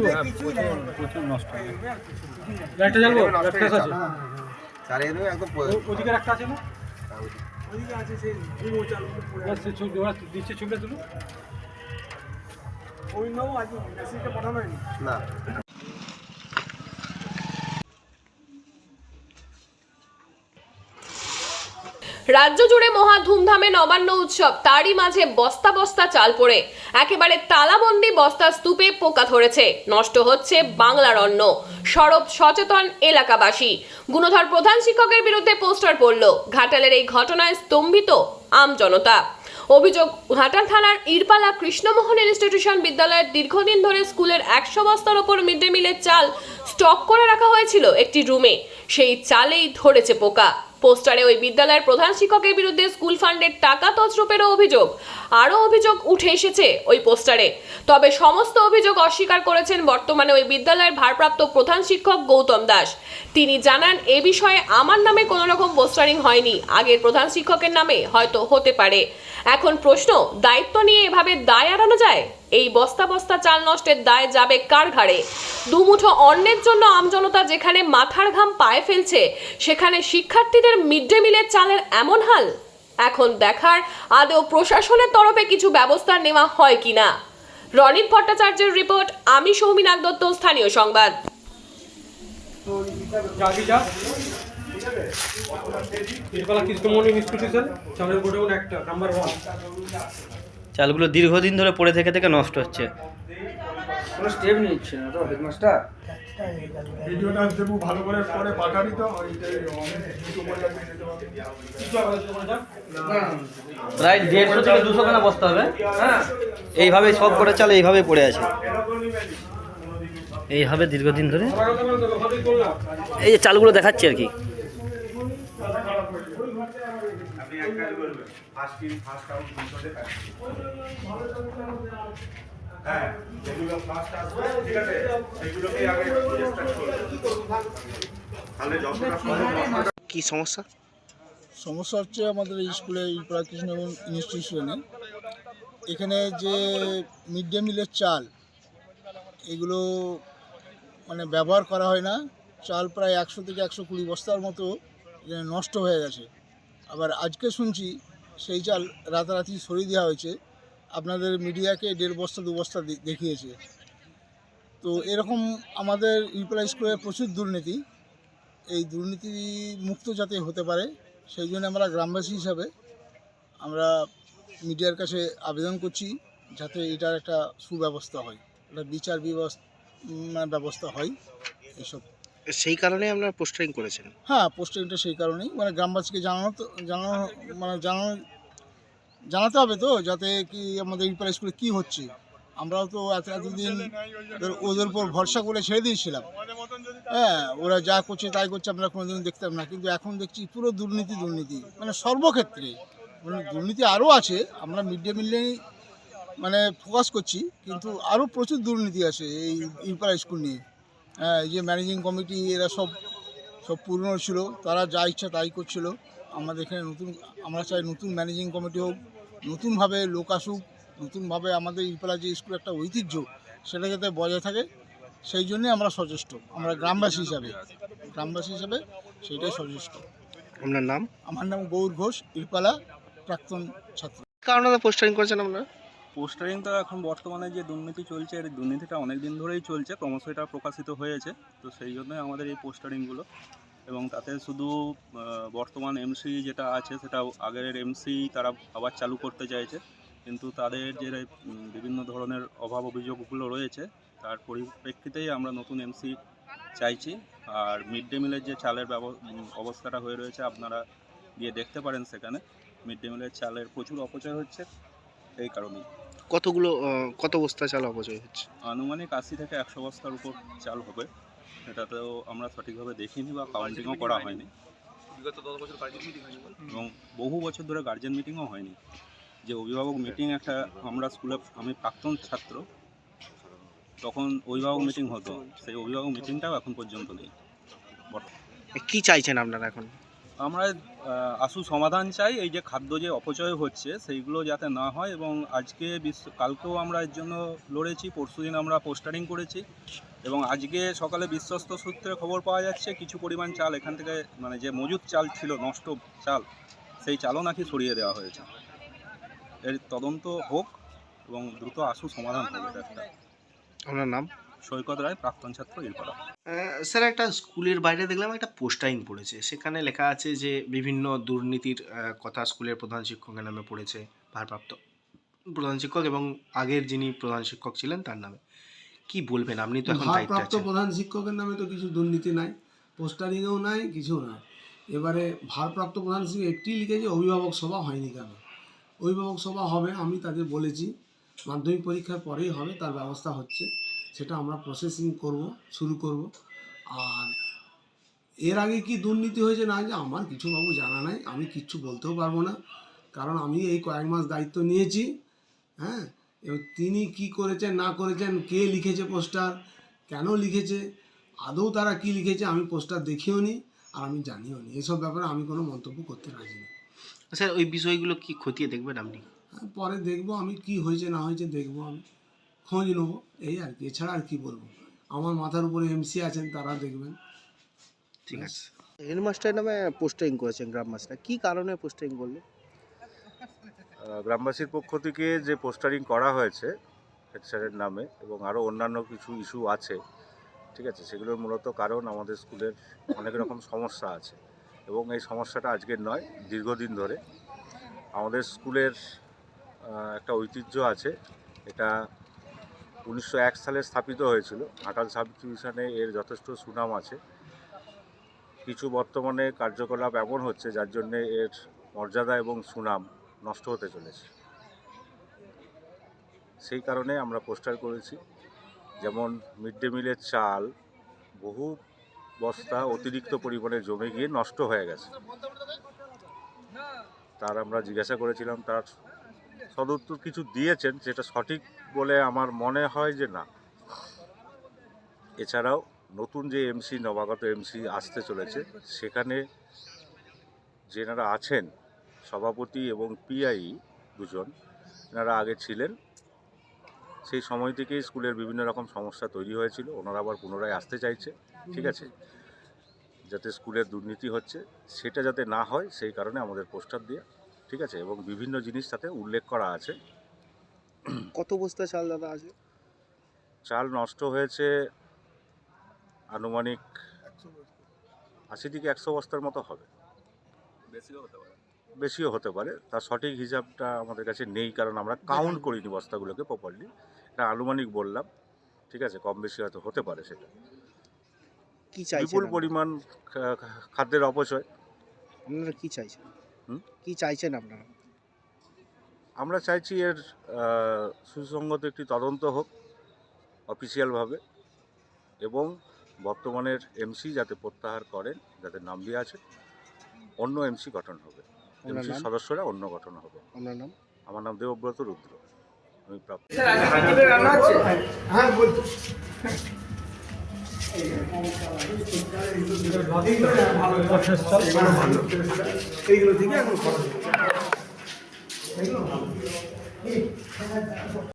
একটু হ্যাঁ, প্রচুর প্রচুর নষ্ট লাইটটা জ্বালবো? লাইট আছে। চালিয়ে দেবে একদম ওদিকে একটা আছে না? ব্যাস, সে ছবি ওরা দিচ্ছে ছবিটা তুলো? না। রাজ্য জুড়ে মহা ধুমধামে নবান্ন উৎসব। তারই মাঝে বস্তা বস্তা চাল পড়ে। একেবারে তালাবন্দি বস্তার স্তূপে পোকা ধরেছে। নষ্ট হচ্ছে বাংলার অন্ন। সরব সচেতন এলাকাবাসী। গুণধর প্রধান শিক্ষকের বিরুদ্ধে পোস্টার পড়ল। ঘাটালের এই ঘটনায় স্তম্ভিত আম জনতা। অভিযোগ, ঘাটাল থানার ইরপালা কৃষ্ণমোহন ইনস্টিটিউশন বিদ্যালয়ের দীর্ঘদিন ধরে স্কুলের একশো বস্তার ওপর মিড ডে মিলের চাল স্টক করে রাখা হয়েছিল একটি রুমে। সেই চালেই ধরেছে পোকা। পোস্টারে ওই বিদ্যালয়ের প্রধান শিক্ষকের বিরুদ্ধে স্কুল ফান্ডের টাকা তছরূপেরও অভিযোগ। আরও অভিযোগ উঠে এসেছে ওই পোস্টারে। তবে সমস্ত অভিযোগ অস্বীকার করেছেন বর্তমানে ওই বিদ্যালয়ের ভারপ্রাপ্ত প্রধান শিক্ষক গৌতম দাস। তিনি জানান, এ বিষয়ে আমার নামে কোনো রকম পোস্টারিং হয়নি। আগের প্রধান শিক্ষকের নামে হয়তো হতে পারে। এখন প্রশ্ন, দায়িত্ব নিয়ে এভাবে দায় এড়ানো যায়? এই বস্তা বস্তা চাল নষ্টের দায় যাবে কার ঘাড়ে? দুমুঠো অন্যের জন্য আমজনতা যেখানে মাথার ঘাম পায়ে ফেলছে, সেখানে শিক্ষার্থীদের মিড ডে মিলের চালের এমন হাল? এখন দেখার আদৌ প্রশাসনের তরফে কিছু ব্যবস্থা নেওয়া হয় কিনা? রনিত ভট্টাচার্যের রিপোর্ট, আমি সৌমিনাথ দত্ত, স্থানীয় সংবাদ। কি চালগুলো দীর্ঘদিন ধরে পড়ে থেকে থেকে নষ্ট হচ্ছে। কোনো স্টেপ নিচ্ছে না তো হেডমাস্টার ভিডিওটা দেবো ভালো করে পরে পাঠাবি তো। প্রায় দেড়শো থেকে দুশো খানা বস্তা হবে। হ্যাঁ। এইভাবে সব করে চাল এইভাবে পড়ে আছে। এইভাবে দীর্ঘদিন ধরে। এই যে চালগুলো দেখাচ্ছি আর কি। হ্যাঁ যেগুলো ফার্স্ট আসবে ঠিক আছে? সেগুলোকে আগে তাহলে যতটা কি সমস্যা? সমস্যা হচ্ছে আমাদের এই স্কুলে ইপরা ইনস্টিটিউশনে এখানে যে মিড ডে মিলের চাল এগুলো মানে ব্যবহার করা হয় না। চাল প্রায় একশো থেকে একশো কুড়ি বস্তার মতো এখানে নষ্ট হয়ে গেছে। আবার আজকে শুনছি সেই চাল রাতারাতি সরিয়ে দেওয়া হয়েছে। আপনাদের মিডিয়াকে দেড় বস্তা দু বস্তা দেখিয়েছে। তো এরকম আমাদের ইউপিআই স্কুলে প্রচুর দুর্নীতি। এই দুর্নীতি মুক্ত যাতে হতে পারে সেই জন্য আমরা গ্রামবাসী হিসাবে আমরা মিডিয়ার কাছে আবেদন করছি যাতে এটার একটা সুব্যবস্থা হয় একটা বিচার ব্যবস্থা ব্যবস্থা হয় এইসব সেই কারণে আপনারা পোস্টারিং করেছেন? হ্যাঁ পোস্টারিংটা সেই কারণেই। মানে গ্রামবাসীকে জানানো তো জানানো মানে জানানো জানাতে হবে তো, যাতে কি আমাদের ইউপার স্কুলে কী হচ্ছে। আমরাও তো এত এতদিন ওদের উপর ভরসা করে ছেড়ে দিয়েছিলাম। হ্যাঁ ওরা যা করছে তাই করছে আমরা কোনোদিন দেখতাম না, কিন্তু এখন দেখছি পুরো দুর্নীতি দুর্নীতি। মানে সর্বক্ষেত্রে। মানে দুর্নীতি আরও আছে, আমরা মিড ডে মিলেই মানে ফোকাস করছি, কিন্তু আরও প্রচুর দুর্নীতি আছে এই ইউপার স্কুল নিয়ে। হ্যাঁ যে ম্যানেজিং কমিটি এরা সব সব পুরনো ছিল, তারা যা ইচ্ছা তাই করছিল। আমাদের এখানে নতুন আমরা চাই নতুন ম্যানেজিং কমিটি হোক নতুনভাবে লোক আসুক নতুনভাবে আমাদের ইপালা যে স্কুল একটা ঐতিহ্য সেটা যাতে বজায় থাকে সেই জন্যে আমরা সচেষ্ট। আমরা গ্রামবাসী হিসাবে গ্রামবাসী হিসাবে সেটাই সচেষ্ট। আপনার নাম? আমার নাম গৌর ঘোষ ইরপালা প্রাক্তন ছাত্র। কারণে পোস্টারিং করেছেন আপনারা? পোস্টারিং তো এখন বর্তমানে যে দুর্নীতি চলছে এর দুর্নীতিটা অনেক দিন ধরেই চলছে ক্রমশ এটা প্রকাশিত হয়েছে তো সেই জন্যই আমাদের এই পোস্টারিংগুলো এবং তাতে শুধু বর্তমান এমসি যেটা আছে সেটা আগের এমসি তারা আবার চালু করতে চাইছে। কিন্তু তাদের যে বিভিন্ন ধরনের অভাব অভিযোগগুলো রয়েছে তার পরিপ্রেক্ষিতেই আমরা নতুন এমসি চাইছি। আর মিড ডে মিলের যে চালের ব্যব- অবস্থাটা হয়ে রয়েছে আপনারা গিয়ে দেখতে পারেন সেখানে। মিড ডে মিলের চালের প্রচুর অপচয় হচ্ছে এই কারণেই। কতগুলো কত বস্তা চাল অপচয় হচ্ছে? আনুমানিক আশি থেকে একশো বস্তার উপর চাল হবে। সেটাতেও আমরা সঠিকভাবে দেখিনি বা কাউন্টিংও করা হয়নি। বিগত দশ বছর গার্জেন মিটিং হয়নি এবং বহু বছর ধরে গার্জেন মিটিংও হয়নি। যে অভিভাবক মিটিং একটা আমরা স্কুলে আমি প্রাক্তন ছাত্র তখন অভিভাবক মিটিং হতো। সেই অভিভাবক মিটিংটাও এখন পর্যন্ত নেই। কি চাইছেন আপনারা এখন? আমরা আসু সমাধান চাই এই যে খাদ্য যে অপচয় হচ্ছে সেইগুলো যাতে না হয় এবং আজকে বিশ্ব কালকেও আমরা এর জন্য লড়েছি পরশুদিন আমরা পোস্টারিং করেছি। এবং আজকে সকালে বিশ্বস্ত সূত্রে খবর পাওয়া যাচ্ছে কিছু পরিমাণ চাল এখান থেকে মানে যে মজুদ চাল ছিল নষ্ট চাল সেই চালও নাকি সরিয়ে দেওয়া হয়েছে। এর তদন্ত হোক এবং দ্রুত আসু সমাধান হবে একটা। আপনার নাম? সৈকত রায় প্রাক্তন ছাত্র ইরপাড়া। স্যার একটা স্কুলের বাইরে দেখলাম একটা পোস্টাইন পড়েছে। সেখানে লেখা আছে যে বিভিন্ন দুর্নীতির কথা স্কুলের প্রধান শিক্ষকের নামে পড়েছে ভারপ্রাপ্ত প্রধান শিক্ষক এবং আগের যিনি প্রধান শিক্ষক ছিলেন তার নামে। কি বলবেন? আপনি তো এখন ভারপ্রাপ্ত প্রধান শিক্ষকের নামে তো কিছু দুর্নীতি নাই পোস্টারিংয়েও নাই কিছু নাই। এবারে ভারপ্রাপ্ত প্রধান শিক্ষক একটি লিখেছে অভিভাবক সভা হয়নি কেন? অভিভাবক সভা হবে আমি তাদের বলেছি। মাধ্যমিক পরীক্ষার পরেই হবে তার ব্যবস্থা হচ্ছে। সেটা আমরা প্রসেসিং করব শুরু করব। আর এর আগে কি দুর্নীতি হয়েছে না যে আমার কিছু বাবু জানা নাই। আমি কিচ্ছু বলতেও পারব না। কারণ আমি এই কয়েক মাস দায়িত্ব নিয়েছি হ্যাঁ? এবং তিনি কি করেছেন না করেছেন কে লিখেছে পোস্টার কেন লিখেছে আদৌ তারা কি লিখেছে আমি পোস্টার দেখিও নি আর আমি জানিও নি। এসব ব্যাপারে আমি কোনো মন্তব্য করতে রাজি না। স্যার ওই বিষয়গুলো কি খতিয়ে দেখবেন আপনি? হ্যাঁ, পরে দেখব আমি কি হয়েছে না হয়েছে দেখব আমি। খোঁজ নেব এই আর কি এছাড়া আর কি বলব। আমার মাথার উপরে এমসি আছেন তারা দেখবেন। ঠিক আছে। হেডমাস্টার নামে পোস্টিং করেছেন গ্রাম মাস্টার কি কারণে পোস্টিং করলেন? গ্রামবাসীর পক্ষ থেকে যে পোস্টারিং করা হয়েছে, হেড স্যারের নামে এবং আরও অন্যান্য কিছু ইস্যু আছে, ঠিক আছে, সেগুলোর মূলত কারণ আমাদের স্কুলের অনেক রকম সমস্যা আছে এবং এই সমস্যাটা আজকের নয়, দীর্ঘদিন ধরে। আমাদের স্কুলের একটা ঐতিহ্য আছে, এটা উনিশশো এক সালে স্থাপিত হয়েছিল ঘাটাল সাব ডিভিশনে এর যথেষ্ট সুনাম আছে। কিছু বর্তমানে কার্যকলাপ এমন হচ্ছে যার জন্যে এর মর্যাদা এবং সুনাম নষ্ট হতে চলেছে। সেই কারণে আমরা পোস্টার করেছি, যেমন মিড ডে মিলের চাল বহু বস্তা অতিরিক্ত পরিমাণে জমে গিয়ে নষ্ট হয়ে গেছে। তার আমরা জিজ্ঞাসা করেছিলাম, তার সদুত্তর কিছু দিয়েছেন যেটা সঠিক বলে আমার মনে হয় যে না। এছাড়াও নতুন যে এমসি, নবাগত এমসি আসতে চলেছে, সেখানে যেনারা আছেন সভাপতি এবং পিআই দুজন এনারা আগে ছিলেন। সেই সময় থেকেই স্কুলের বিভিন্ন রকম সমস্যা তৈরি হয়েছিল ওনারা আবার পুনরায় আসতে চাইছে ঠিক আছে? যাতে স্কুলের দুর্নীতি হচ্ছে সেটা যাতে না হয় সেই কারণে আমাদের পোস্টার দিয়ে ঠিক আছে? এবং বিভিন্ন জিনিস তাতে উল্লেখ করা আছে। কত বস্তা চাল দাদা আছে? চাল নষ্ট হয়েছে আনুমানিক আশি থেকে একশো বস্তার মতো হবে। বেশিও হতে পারে বেশিও হতে পারে। তার সঠিক হিসাবটা আমাদের কাছে নেই কারণ আমরা কাউন্ট করিনি বস্তাগুলোকে প্রপারলি এটা আনুমানিক বললাম ঠিক আছে? কম বেশি হয়তো হতে পারে সেটা। কি চাইছেন বিপুল পরিমাণ খাদ্যের অপচয়। আপনারা কি চাইছেন? কি চাইছেন আপনারা? আমরা চাইছি এর সুসংগত একটি তদন্ত হোক অফিসিয়ালভাবে এবং বর্তমানের এমসি যাতে প্রত্যাহার করেন যাতে নাম দিয়ে আছে অন্য এমসি গঠন হবে। আপনার এমসি সদস্যরা অন্য গঠন হবে। আপনার নাম? আমার নাম দেবব্রত রুদ্র। আমি প্রাপ্ত। হ্যাঁ এইগুলো থেকে এখন